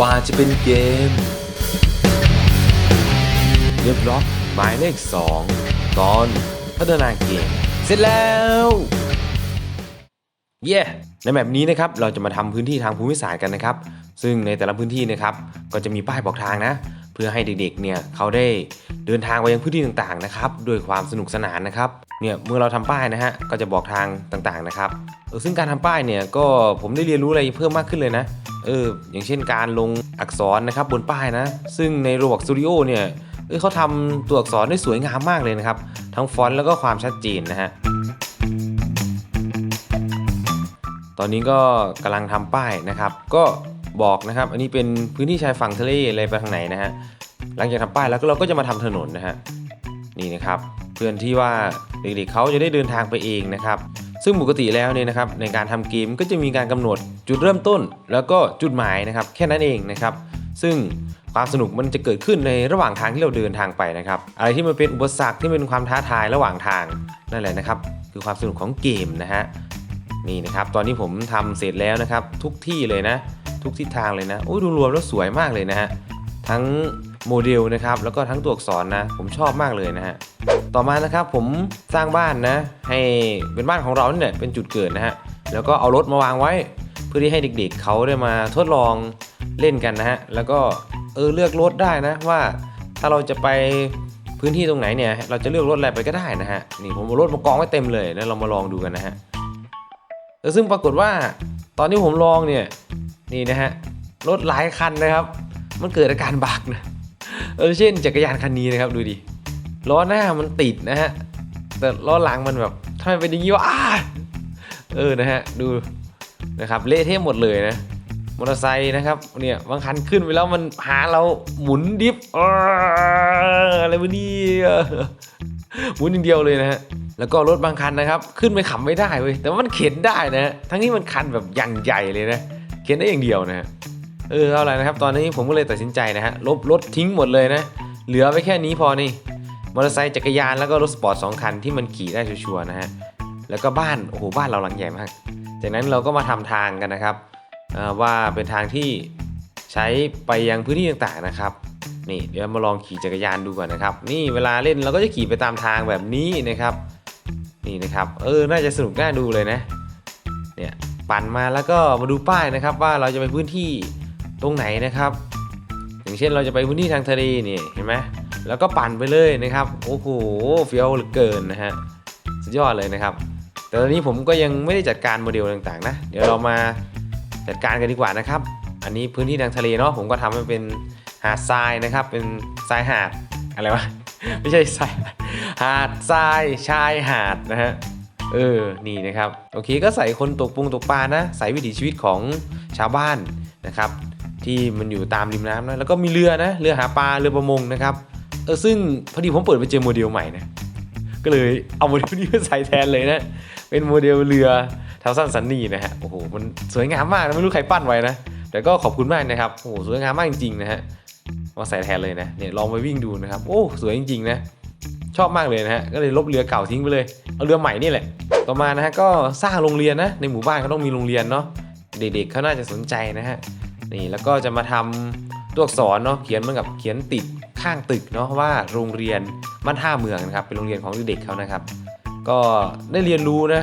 กว่าจะเป็นเกมเรียบล็อกหมายเลข 2 ตอนพัฒนาเกม เสร็จแล้ว เย้ในแบบนี้นะครับเราจะมาทำพื้นที่ทางภูมิศาสตร์กันนะครับ ซึ่งในแต่ละพื้นที่นะครับก็จะมีป้ายบอกทางนะ เพื่อให้เด็กๆเนี่ยเขาได้เดินทางไปยังพื้นที่ต่างๆนะครับด้วยความสนุกสนานนะครับ เนี่ยเมื่อเราทำป้ายนะฮะก็จะบอกทางต่างๆนะครับเออซึ่งการทำป้ายเนี่ยก็ผมได้เรียนรู้อะไรเพิ่มมากขึ้นเลยนะเอออย่างเช่นการลงอักษรนะครับบนป้ายนะ ซึ่งใน Roblox Studio เนี่ยเออเขาทำตัวอักษรได้สวยงามมากเลยนะครับ ทั้งฟอนต์แล้วก็ความชัดเจนนะฮะตอนนี้ก็กำลังทำป้ายนะครับ ก็บอกนะครับ อันนี้เป็นพื้นที่ชายฝั่งทะเลอะไรไปทางไหนนะฮะหลังจากทำป้ายแล้วก็เราก็จะมาทำถนนนะฮะนี่นะครับ เพื่อนที่ว่าเด็กๆเขาจะได้เดินทางไปเองนะครับ ซึ่งปกติแล้วเนี่ยนะครับในการทำเกมก็จะมีการกำหนดจุดเริ่มต้น แล้วก็จุดหมายนะครับแค่นั้นเองนะครับ ซึ่งความสนุกมันจะเกิดขึ้นในระหว่างทางที่เราเดินทางไปนะครับอะไรที่มันเป็นอุปสรรคที่เป็นความท้าทายระหว่างทางนั่นแหละนะครับ คือความสนุกของเกมนะฮะนี่นะครับตอนนี้ผมทำเสร็จแล้วนะครับ ทุกที่เลยนะ ทุกทิศทางเลยนะโอ้ดูรวมแล้วสวยมากเลยนะฮะทั้ง โมเดลนะครับแล้วก็ทั้งตัวอักษรนะ ผมชอบมากเลยนะฮะต่อมานะครับผมสร้างบ้านนะ ให้เป็นบ้านของเราเนี่ยเป็นจุดเกิดนะฮะแล้วก็เอารถมาวางไว้ เพื่อที่ให้เด็กๆเขาได้มาทดลองเล่นกันนะฮะแล้วก็เออเลือกรถได้นะว่าถ้าเราจะไปพื้นที่ตรงไหนเนี่ยเราจะเลือกรถอะไรไปก็ได้นะฮะนี่ผมเอารถมากองไว้เต็มเลยแล้วเรามาลองดูกันนะฮะเออซึ่งปรากฏว่าตอนที่ผมลองเนี่ยนี่นะฮะรถหลายคันนะครับ มันเกิดอาการบักนะ เออเช่นจักรยานคันนี้นะครับดูดิล้อหน้ามันติดนะฮะแต่ล้อหลังมันแบบทำไมเป็นอย่างนี้วะเออนะฮะดูนะครับเละเทะหมดเลยนะมอเตอร์ไซค์นะครับเนี่ยบางคันขึ้นไปแล้วมันหาเราหมุนดิฟอะไรวะนี่หมุนอย่างเดียวเลยนะฮะแล้วก็รถบางคันนะครับ ขึ้นไปขับไม่ได้เว้ยแต่ว่ามันเข็นได้นะฮะทั้งนี้มันคันแบบอยังใหญ่เลยนะเข็นได้อย่างเดียวนะฮะ เออเอาอะไรนะครับ ตอนนี้ผมก็เลยตัดสินใจนะฮะลบรถทิ้งหมดเลยนะ เหลือไว้แค่นี้พอนี่มอเตอร์ไซค์จักรยานแล้วก็รถสปอร์ตสองคันที่มันขี่ได้ชัวร์นะฮะแล้วก็บ้านโอ้โหบ้านเราหลังใหญ่มากจากนั้นเราก็มาทำทางกันนะครับว่าเป็นทางที่ใช้ไปยังพื้นที่ต่างๆนะครับนี่เดี๋ยวมาลองขี่จักรยานดูก่อนนะครับ นี่เวลาเล่นเราก็จะขี่ไปตามทางแบบนี้นะครับ นี่นะครับ เออน่าจะสนุกน่าดูเลยนะเนี่ยปั่นมาแล้วก็มาดูป้ายนะครับ ว่าเราจะไปพื้นที่ ตรงไหนนะครับ อย่างเช่นเราจะไปพื้นที่ทางทะเลนี่เห็นไหมแล้วก็ปั่นไปเลยนะครับ โอ้โหเฟี้ยวเหลือเกินนะฮะสุดยอดเลยนะครับ แต่ตอนนี้ผมก็ยังไม่ได้จัดการโมเดลต่างๆนะ เดี๋ยวเรามาจัดการกันดีกว่านะครับ อันนี้พื้นที่ทางทะเลเนาะผมก็ทำให้เป็นหาดทรายนะครับ เป็นทรายหาดอะไรวะไม่ใช่ทรายหาดทรายชายหาดนะฮะเออ นี่นะครับ โอเค ก็ใส่คนตกปุงตกปลานะ ใส่วิถีชีวิตของชาวบ้านนะครับ ที่มันอยู่ตามริมน้ำนะแล้วก็มีเรือนะเรือหาปลาเรือประมงนะครับเออซึ่งพอดีผมเปิดไปเจอโมเดลใหม่นะก็เลยเอาโมเดลนี้มาใส่แทนเลยนะเป็นโมเดลเรือทาวซันซันนี่นะฮะโอ้โหมันสวยงามมากนะไม่รู้ใครปั้นไว้นะแต่ก็ขอบคุณมากนะครับโอ้โหสวยงามมากจริงๆนะฮะมาใส่แทนเลยนะเนี่ยลองไปวิ่งดูนะครับโอ้สวยจริงๆนะชอบมากเลยนะฮะก็เลยลบเรือเก่าทิ้งไปเลยเอาเรือใหม่นี่แหละ ต่อมานะฮะก็สร้างโรงเรียนนะในหมู่บ้านเขาต้องมีโรงเรียนเนาะเด็กๆเขาน่าจะสนใจนะฮะ นี่แล้วก็จะมาทำตัวอักษรเนาะเขียนเหมือนกับเขียนติดข้างตึกเนาะว่าโรงเรียนบ้านท่าเมืองนะครับเป็นโรงเรียนของเด็กเขานะครับ ก็ได้เรียนรู้นะ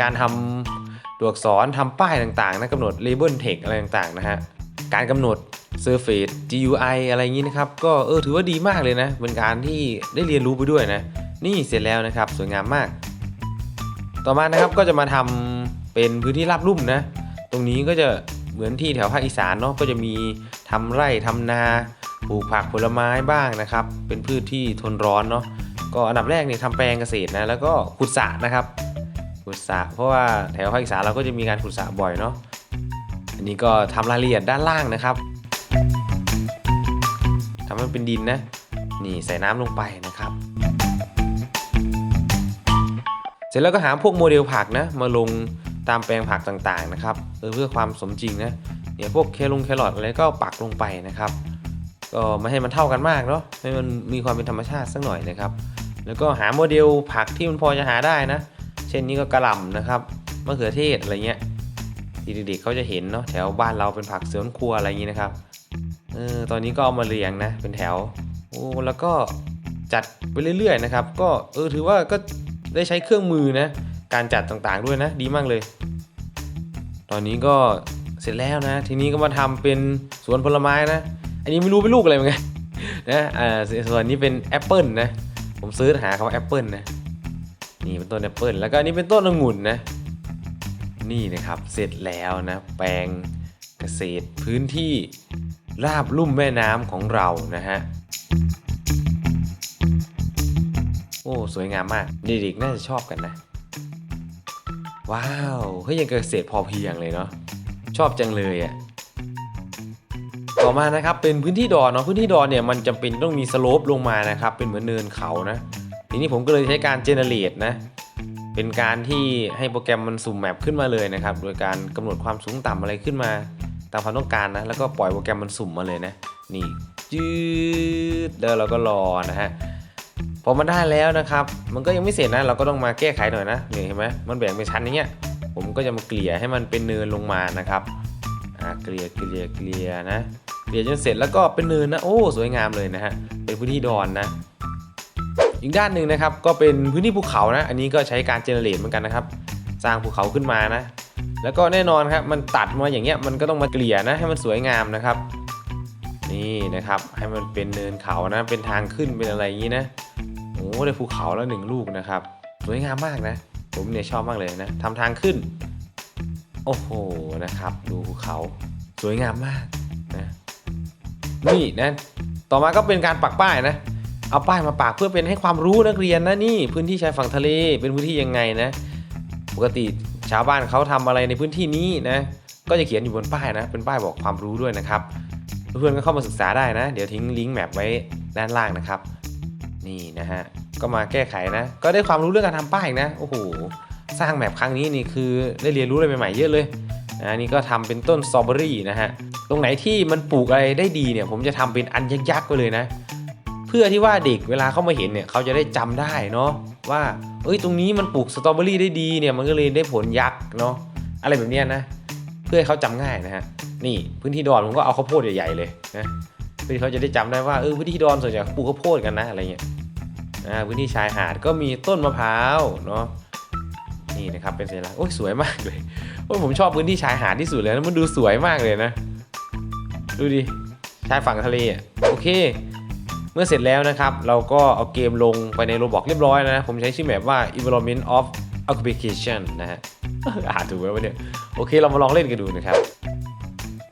การทำตัวอักษรทำป้ายต่างๆนะกำหนด label text อะไรต่างๆนะฮะการกำหนด Surface GUI อะไรอย่างนี้นะครับ ก็เออถือว่าดีมากเลยนะ เป็นการที่ได้เรียนรู้ไปด้วยนะ นี่เสร็จแล้วนะครับ สวยงามมาก ต่อมานะครับก็จะมาทำเป็นพื้นที่ราบลุ่มนะ ตรงนี้ก็จะ เหมือนที่แถวภาคอีสานเนาะก็จะมีทำไร่ทำนาปลูกผักผลไม้บ้างนะครับ เป็นพืชที่ทนร้อนเนาะก็อันดับแรกเนี่ยทำแปลงเกษตรนะแล้วก็ขุดสระนะครับ ขุดสระเพราะว่าแถวภาคอีสานเราก็จะมีการขุดสระบ่อยเนาะอันนี้ก็ทำรายละเอียดด้านล่างนะครับทำให้เป็นดินนะนี่ใส่น้ำลงไปนะครับ เสร็จแล้วก็หาพวกโมเดลผักนะมาลง ตามแปลงผักต่างๆนะครับเออเพื่อความสมจริงนะเนี่ยพวกแครลงแครอทอะไรก็ปักลงไปนะครับ ก็ไม่ให้มันเท่ากันมากเนาะให้มันมีความเป็นธรรมชาติสักหน่อยนะครับ แล้วก็หาโมเดลผักที่มันพอจะหาได้นะ เช่นนี้ก็กระหล่ำนะครับมะเขือเทศอะไรเงี้ยที่เด็กๆเขาจะเห็นเนาะแถวบ้านเราเป็นผักสวนครัวอะไรอย่างนี้นะครับเออตอนนี้ก็เอามาเรียงนะเป็นแถวโอ้แล้วก็จัดไปเรื่อยๆนะครับ ก็เออถือว่าก็ได้ใช้เครื่องมือนะการจัดต่างๆด้วยนะ ดีมากเลย ตอนนี้ก็เสร็จแล้วนะ ทีนี้ก็มาทำเป็นสวนผลไม้นะ อันนี้ไม่รู้เป็นลูกอะไรเหมือนกันนะอ่าส่วนนี้เป็นแอปเปิลนะ ผมซื้อหาคำว่าแอปเปิลนะ นี่เป็นต้นแอปเปิลแล้วก็อันนี้เป็นต้นองุ่นนะ นี่นะครับเสร็จแล้วนะ แปลงเกษตรพื้นที่ราบลุ่มแม่น้ำของเรานะฮะ โอ้ สวยงามมาก เด็กๆน่าจะชอบกันนะ ว้าวเฮ้ยยังเกษตรพอเพียงเลยเนาะชอบจังเลยอะ่ะต่อมานะครับเป็นพื้นที่ดอนเนาะพื้นที่ดอนเนี่ยมันจำเป็นต้องมีสโลปลงมานะครับเป็นเหมือนเนินเขานะทีนี้ผมก็เลยใช้การเจเนเรตนะเป็นการที่ให้โปรแกรมมันสุ่มแมปขึ้นมาเลยนะครับโดยการกำหนดความสูงต่ำอะไรขึ้นมา ตามความต้องการนะแล้วก็ปล่อยโปรแกรมมันสุ่มมาเลยนะนี่จืดแล้วเราก็รอนะฮะ พอมันได้แล้วนะครับ มันก็ยังไม่เสร็จนะ เราก็ต้องมาแก้ไขหน่อยนะนี่เห็นไหมมันแบ่งเป็นชั้นอย่างเงี้ย ผมก็จะมาเกลี่ยให้มันเป็นเนินลงมานะครับ อ่า เกลี่ย เกลี่ย เกลี่ยนะ เกลี่ยจนเสร็จแล้วก็เป็นเนินนะ โอ้ สวยงามเลยนะฮะ เป็นพื้นที่ดอนนะ อีกด้านหนึ่งนะครับ ก็เป็นพื้นที่ภูเขานะ อันนี้ก็ใช้การเจเนเรตเหมือนกันนะครับ สร้างภูเขาขึ้นมานะ แล้วก็แน่นอนครับ มันตัดมาอย่างเงี้ย มันก็ต้องมาเกลี่ยนะ ให้มันสวยงามนะครับ นี่นะครับ ให้มันเป็นเนินเขานะ เป็นทางขึ้น เป็นอะไรอย่างนี้นะ โอ้ได้ภูเขาแล้วหนึ่งลูกนะครับสวยงามมากนะ ผมเนี่ยชอบมากเลยนะทำทางขึ้น โอ้โหนะครับ ดูภูเขาสวยงามมากนะนี่นะต่อมาก็เป็นการปักป้ายนะ เอาป้ายมาปักเพื่อเป็นให้ความรู้นักเรียนนะนี่พื้นที่ชายฝั่งทะเลเป็นพื้นที่ยังไงนะ ปกติชาวบ้านเขาทำอะไรในพื้นที่นี้นะก็จะเขียนอยู่บนป้ายนะ เป็นป้ายบอกความรู้ด้วยนะครับ เพื่อนก็เข้ามาศึกษาได้นะ เดี๋ยวทิ้งลิงก์แมปไว้ด้านล่างนะครับ นี่นะฮะ ก็มาแก้ไขนะ ก็ได้ความรู้เรื่องการทำป้ายนะ โอ้โห สร้างแมปครั้งนี้นี่คือได้เรียนรู้อะไรใหม่ๆเยอะเลยนะนี่ก็ทำเป็นต้นสตรอเบอรี่นะฮะ ตรงไหนที่มันปลูกอะไรได้ดีเนี่ย ผมจะทำเป็นอันยักษ์ๆไปเลยนะ เพื่อที่ว่าเด็กเวลาเข้ามาเห็นเนี่ยเขาจะได้จำได้เนาะว่า เอ้ย ตรงนี้มันปลูกสตรอเบอรี่ได้ดีเนี่ย มันก็เลยได้ผลยักษ์เนาะ อะไรแบบเนี้ยนะ เพื่อให้เขาจำง่ายนะฮะ นี่พื้นที่ดอนผมก็เอาข้าวโพดใหญ่ๆเลยนะ เพื่อที่เขาจะได้จำได้ว่าเออพื้นที่ดอนส่วนใหญ่ปลูกข้าวโพดกันนะอะไรเงี้ยอ่าพื้นที่ชายหาดก็มีต้นมะพร้าวเนาะนี่นะครับเป็นสัญลักษณ์โอ้ยสวยมากเลยโอ้ยผมชอบพื้นที่ชายหาดที่สุดเลยนะมันดูสวยมากเลยนะ ดูดิชายฝั่งทะเลอะโอเค เมื่อเสร็จแล้วนะครับ เราก็เอาเกมลงไปในโรบอกเรียบร้อยนะ ผมใช้ชื่อแมปว่า environment of occupation นะฮะอ่านถูกไหมวะเนี่ยโอเคเรามาลองเล่นกันดูนะครับ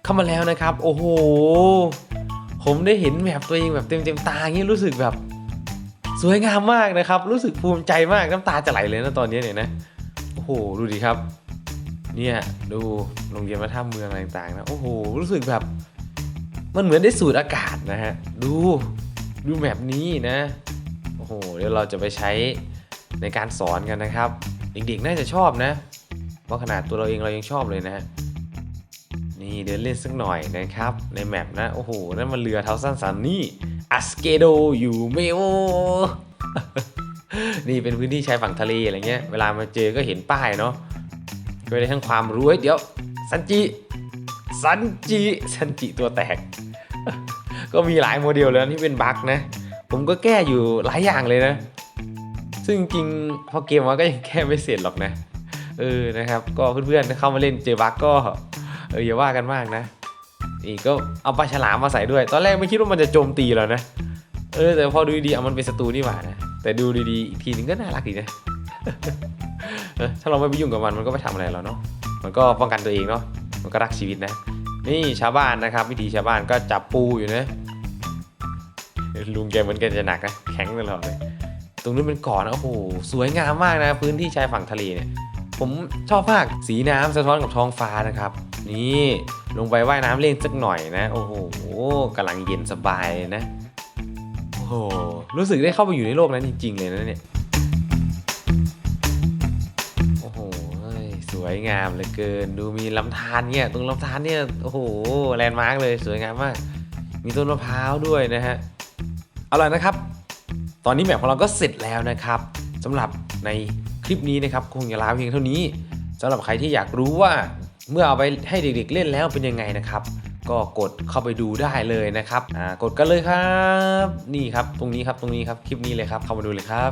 เข้ามาแล้วนะครับ โอ้โห ผมได้เห็นแมปตัวเองแบบเต็มเต็มๆตาอย่างนี้รู้สึกแบบ สวยงามมากนะครับ รู้สึกภูมิใจมากน้ำตาจะไหลเลยนะตอนนี้เนี่ยนะโอ้โหดูดิครับ เนี่ยดูโรงเรียนวัฒนธรรมเมืองอะไรต่างๆนะโอ้โหรู้สึกแบบ มันเหมือนได้สูดอากาศนะฮะดูดูแมปนี้นะโอ้โหเดี๋ยวเราจะไปใช้ในการสอนกันนะครับ เด็กๆน่าจะชอบนะเพราะขนาดตัวเราเองเรายังชอบเลยนะฮะ นี่เดินเล่นสักหน่อยนะครับ ในแมปนะ โอ้โห นั่นมันเรือเท้าสั้นสันนี่อัสเกโดอยู่เมโอนี่เป็นพื้นที่ชายฝั่งทะเลอะไรเงี้ย เวลามาเจอก็เห็นป้ายเนาะก็ได้ทั้งความรู้เฮ้เดี๋ยวซันจิซันจิซันจิตัวแตก ก็มีหลายโมเดลแล้วที่เป็นบั๊กนะ ผมก็แก้อยู่หลายอย่างเลยนะ ซึ่งจริงพอเกมมาก็ยังแก้ไม่เสร็จหรอกนะ เออนะครับ ก็เพื่อนๆเข้ามาเล่นเจอบั๊กก็ อออย่าว่ากันมากนะอีกก็เอาปลาฉลามมาใส่ด้วย ตอนแรกไม่คิดว่ามันจะโจมตีเรานะ เออแต่พอดูดีๆเอามันเป็นศัตรูนี่หว่านะ แต่ดูดีๆอีกทีนึงก็น่ารักดีนะ ถ้าเราไม่ไปยุ่งกับมันมันก็ไม่ทำอะไรเราเนาะ มันก็ป้องกันตัวเองเนาะ มันก็รักชีวิตนะ นี่ชาวบ้านนะครับ วิธีชาวบ้านก็จับปูอยู่นะ ลุงแกเหมือนกันจะหนักนะแข็งตลอดเลย ตรงนู้นเป็นเก่อนนะโอ้โหสวยงามมากนะ พื้นที่ชายฝั่งทะเลเนี่ย ผมชอบมากสีน้ำสะท้อนกับท้องฟ้านะครับ นี่ลงไปว่ายน้ำเล่นสักหน่อยนะ โอ้โหกำลังเย็นสบายเลยนะ โอ้โห รู้สึกได้เข้าไปอยู่ในโลกนั้นจริง ๆ เลยนะเนี่ย โอ้โหสวยงามเหลือเกิน ดูมีลำธารเนี่ย ตรงลำธารเนี่ย โอ้โห แลนด์มาร์กเลย สวยงามมาก มีต้นมะพร้าวด้วยนะฮะ เอาล่ะนะครับ ตอนนี้แมปของเราก็เสร็จแล้วนะครับสำหรับในคลิปนี้นะครับคงจะลาเพียงเท่านี้สำหรับใครที่อยากรู้ว่า เมื่อเอาไปให้เด็กๆเล่นแล้วเป็นยังไงนะครับ ก็กดเข้าไปดูได้เลยนะครับอ่ากดกันเลยครับ นี่ครับตรงนี้ครับตรงนี้ครับคลิปนี้เลยครับเข้ามาดูเลยครับ